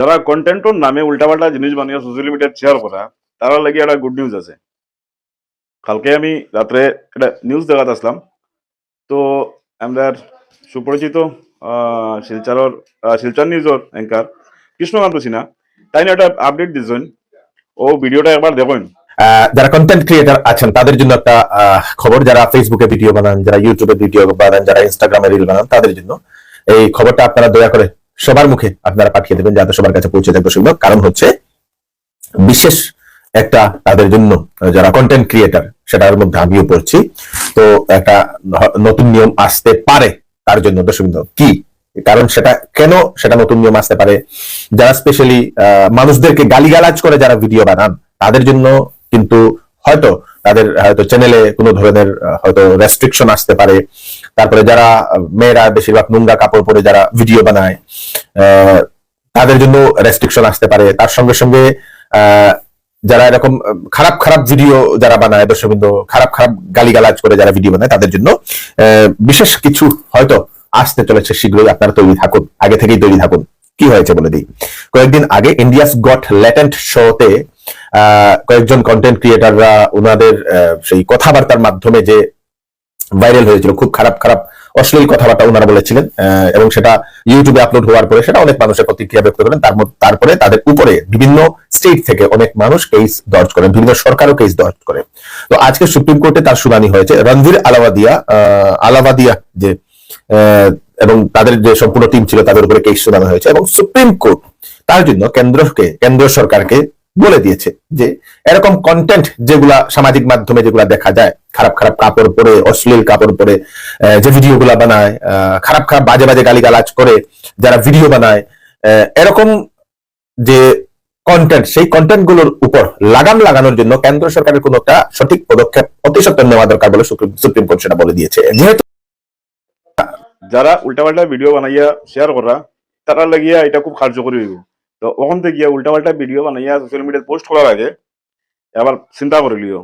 যারা কন্টেন্টর নামে উল্টাপাল্টা জিনিস বানিয়ে সোশ্যাল মিডিয়ায় শেয়ার করা তারা লাগি একটা গুড নিউজ আছে। কালকে আমি রাত্রে একটা নিউজ দেখাতে আসলাম তো আমাদের সুপরিচিত শিলচরের শিলচর নিউজের অ্যাঙ্কার কৃষ্ণকান্ত সিনহা তাই একটা আপডেট দিয়েছেন ও ভিডিওটা একবার দেখুন। যারা কন্টেন্ট ক্রিয়েটার আছেন, তাদের জন্য একটা খবর। যারা ফেসবুকে ভিডিও বানান, যারা ইউটিউবে ভিডিও বানান, যারা ইনস্টাগ্রামে রিল বানান, তাদের জন্য। এই খবরটা আপনারা দয়া করে সবার মুখে আপনারা পাঠিয়ে দেবেন, যাতে সবার কাছে পৌঁছে যাবে সুন্দর কারণ হচ্ছে, বিশেষ একটা তাদের জন্য, যারা কন্টেন্ট ক্রিয়েটার সেটার মধ্যে আমিও পড়ছি। তো একটা নতুন নিয়ম আসতে পারে তার জন্য দর্শক কি? কারণ সেটা কেন সেটা নতুন নিয়ম আসতে পারে? যারা স্পেশালি মানুষদেরকে গালিগালাজ করে যারা ভিডিও বানান, তাদের জন্য কিন্তু হয়তো তাদের হয়তো চ্যানেলে কোনো ধরনের, হয়তো রেস্ট্রিকশন আসতে পারে। তারপরে যারা মেয়েরা বেশিরভাগ নোংরা কাপড় পরে যারা ভিডিও বানায় তাদের জন্য রেস্ট্রিকশন আসতে পারে। তার সঙ্গে সঙ্গে যারা এরকম খারাপ খারাপ ভিডিও যারা বানায়, দর্শকবৃন্দ, খারাপ খারাপ গালিগালাজ করে যারা ভিডিও বানায়, তাদের জন্য বিশেষ কিছু হয়তো আসতে চলেছে শীঘ্রই। আপনারা তৈরি থাকুন, আগে থেকেই তৈরি থাকুন। কি হয়েছে বলে দিই? কয়েকদিন আগে ইন্ডিয়াস গট ল্যাটেন্ট শোতে কয়েকজন কন্টেন্ট ক্রিয়েটাররা ওনাদের সেই কথাবার্তার মাধ্যমে যে ভাইরাল হয়েছিল খুব খারাপ খারাপ অশ্লীল কথাবার্তা ওনারা বলেছিলেন এবং সেটা ইউটিউবে আপলোড হওয়ার পরে সেটা অনেক মানুষের প্রতিক্রিয়া ব্যক্ত করেন। তার তারপরে তাদের উপরে বিভিন্ন স্টেট থেকে অনেক মানুষ কেস দর্জ করেন বিভিন্ন সরকারও কেস দর্জ করে। তো আজকে সুপ্রিম কোর্টে তার শুনানি হয়েছে। রণধীর আলাবাদিয়া আহ, আলাওয়াদিয়া যে এবং তাদের যে সম্পূর্ণ টিম ছিল তাদের উপরে কেস শোনানো হয়েছে। এবং সুপ্রিম কোর্ট তার জন্য কেন্দ্রকে কেন্দ্র সরকারকে বলে দিয়েছে যে এরকম কন্টেন্ট যেগুলা সামাজিক মাধ্যমে যেগুলা দেখা যায়, খারাপ খারাপ কাপড় পরে, অশ্লীল কাপড় পরে যে ভিডিও গুলা বানায় খারাপ খারাপ বাজে বাজে গালিগালাজ করে যারা ভিডিও বানায় এরকম যে কন্টেন্ট সেই কন্টেন্টগুলোর উপর লাগাম লাগানোর জন্য কেন্দ্র সরকারের কোন একটা সঠিক পদক্ষেপ অতি নেওয়া দরকার বলে সুপ্রিম কোর্ট সেটা বলে দিয়েছে। যেহেতু যারা উল্টাপাল্টা ভিডিও বানাইয়া শেয়ার করা, তারা লাগিয়া এটা খুব কার্যকরী হইব। তো ওখান থেকে উল্টা উল্টাপাল্টা ভিডিও বানাইয়া সোশ্যাল মিডিয়ায় পোস্ট করার আগে আবার চিন্তা করে লিও।